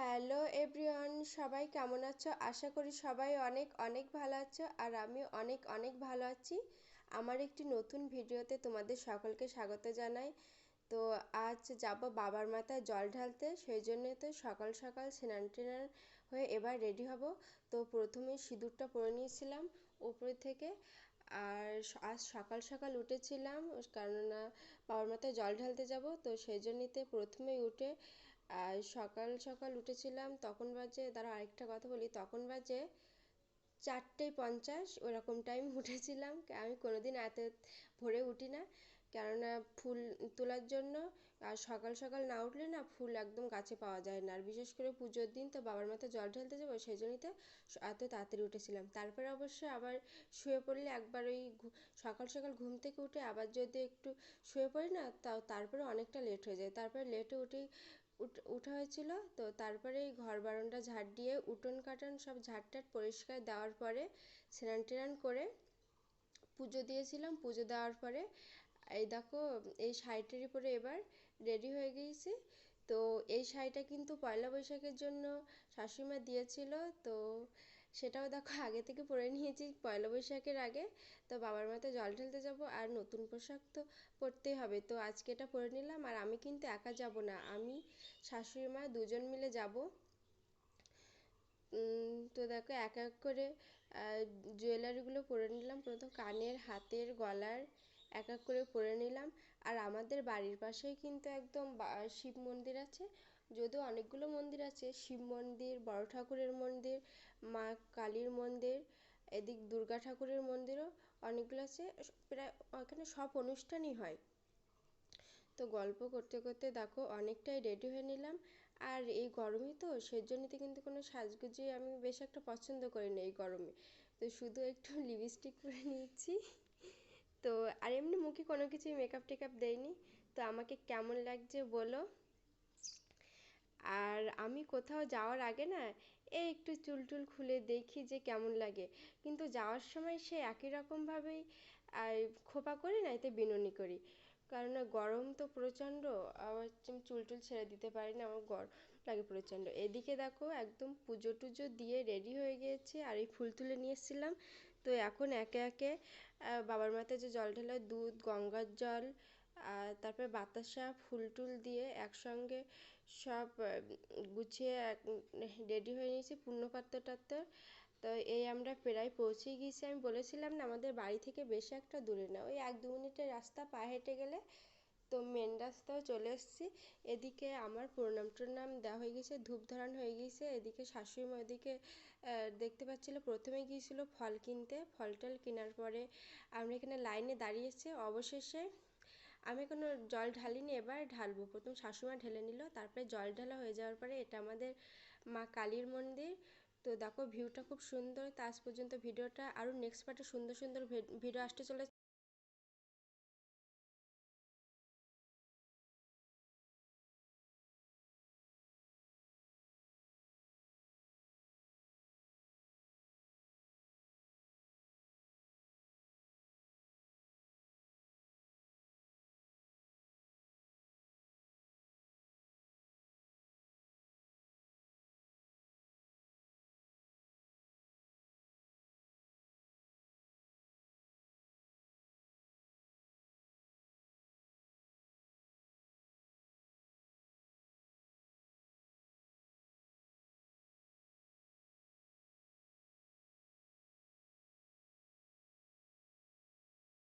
Hello everyone, সবাই কেমন আছো? আশা করি সবাই অনেক অনেক ভালো আছো আর আমি অনেক অনেক ভালো আছি। আমার একটি নতুন ভিডিওতে তোমাদের সকলকে স্বাগত জানাই। তো আজ যাব বাবার মাথায় জল ঢালতে, সেই জন্য তো সকাল সকাল স্নান টেনান হয়ে এবার রেডি হব। তো প্রথমে সিঁদুরটা পরে নিয়েছিলাম উপরে থেকে আর আজ সকাল সকাল উঠেছিলাম কেননা বাবার মাথায় জল ঢালতে যাব। তো সেই জন্যতে প্রথমেই উঠে আর সকাল সকাল উঠেছিলাম, তখন বাজে দাঁড়া আরেকটা কথা বলি, তখন বাজে চারটে পঞ্চাশ, ওরকম টাইম উঠেছিলাম। আমি কোনোদিন এত ভোরে উঠি না, কেননা ফুল তোলার জন্য, আর সকাল সকাল না উঠলে না ফুল একদম গাছে পাওয়া যায় না। আর বিশেষ করে পুজোর দিন তো বাবার মাথায় জল ঢালতে যাব, সেই জন্যই তো এত তাড়াতাড়ি উঠেছিলাম। তারপরে অবশ্য আবার শুয়ে পড়লে একবার ওই সকাল সকাল ঘুম থেকে উঠে আবার যদি একটু শুয়ে পড়ি না, তাও তারপরে অনেকটা লেট হয়ে যায়। তারপরে লেটে উঠেই উঠা হয়েছিল। তো তারপরে এই ঘর বারান্দা ঝাড় দিয়ে উঠোন কাটান সব ঝাড় টাট পরিষ্কার দেওয়ার পরে স্নান টেনান করে পুজো দিয়েছিলাম। পুজো দেওয়ার পরে এই দেখো, এই শাড়িটারই পরে এবার রেডি হয়ে গিয়েছি। তো এই শাড়িটা কিন্তু পয়লা বৈশাখের জন্য শাশুড়িমা দিয়েছিল। তো সেটাও দেখো আগে থেকে পরে নিয়েছি, পয়লা বৈশাখের আগে। তো বাবার মাথায় জল ঢেলতে যাব আর নতুন পোশাক তো পরতেই হবে। তো আজকে এটা পরে নিলাম আর আমি কিন্তু একা যাব না, আমি, শাশুড়ি মা দুজন মিলে যাব। তো দেখো এক এক করে জুয়েলারিগুলো পরে নিলাম। প্রথম কানের, হাতের, গলার এক এক করে পরে নিলাম। আর আমাদের বাড়ির পাশেই কিন্তু একদম শিব মন্দির আছে। যদিও অনেকগুলো মন্দির আছে, শিব মন্দির, বড় ঠাকুরের মন্দির, মা কালীর মন্দির, এদিক দুর্গা ঠাকুরের মন্দিরও অনেকগুলো আছে, প্রায় ওখানে সব অনুষ্ঠানই হয়। তো গল্প করতে করতে দেখো অনেকটাই রেডি হয়ে নিলাম। আর এই গরমে তো সেজন্যতে কিন্তু কোনো সাজগুজি আমি বেশ একটা পছন্দ করি না এই গরমে। তো শুধু একটু লিপস্টিক পরে নিয়েছি। তো আর এমনি মুখে কোনো কিছুই মেকআপ টেকআপ দেয়নি। তো আমাকে কেমন লাগছে বলো? আর আমি কোথাও যাওয়ার আগে না এই একটু চুল টুল খুলে দেখি যে কেমন লাগে। কিন্তু যাওয়ার সময় সে একই রকমভাবেই খোপা করি না এতে বিনুনি করি। কারণ গরম তো প্রচণ্ড, আবার চুল টুল ছেড়ে দিতে পারি না, আমার গরম লাগে প্রচণ্ড। এদিকে দেখো একদম পুজো টুজো দিয়ে রেডি হয়ে গিয়েছে, আর এই ফুল তুলে নিয়ে এসেছিলাম। তো এখন একে একে বাবার মাথায় যে জল ঢালা, দুধ, গঙ্গার জল আর তারপরে বাতাসা ফুল টুল দিয়ে একসঙ্গে সব গুছিয়ে এক, রেডি হয়ে নিয়েছি পূর্ণপাত্র টাত্র তো এই আমরা প্রায় পৌঁছে গিয়েছি। আমি বলেছিলাম না, আমাদের বাড়ি থেকে বেশি একটা দূরে না, ওই এক দু মিনিটের রাস্তা পা হেঁটে গেলে তো মেন রাস্তাও চলে এসেছি। এদিকে আমার প্রণাম টনাম দেওয়া হয়ে গেছে ধূপ ধরান হয়ে গিয়েছে। এদিকে শাশুড়ি মা দেখতে পাচ্ছিল প্রথমে গিয়েছিল ফল কিনতে। ফল টল কেনার পরে আমরা এখানে লাইনে দাঁড়িয়েছে। অবশেষে আমি কোনো জল ঢালিনি, এবার ঢালবো। প্রথম শাশুমা ঢেলে নিল, তারপরে জল ঢালা হয়ে যাওয়ার পরে এটা আমাদের মা কালীর মন্দির। তো দেখো, ভিউটা খুব সুন্দর। তা আজ পর্যন্ত ভিডিওটা আরও নেক্সট পার্টে সুন্দর সুন্দর ভিডিও আসতে চলেছে।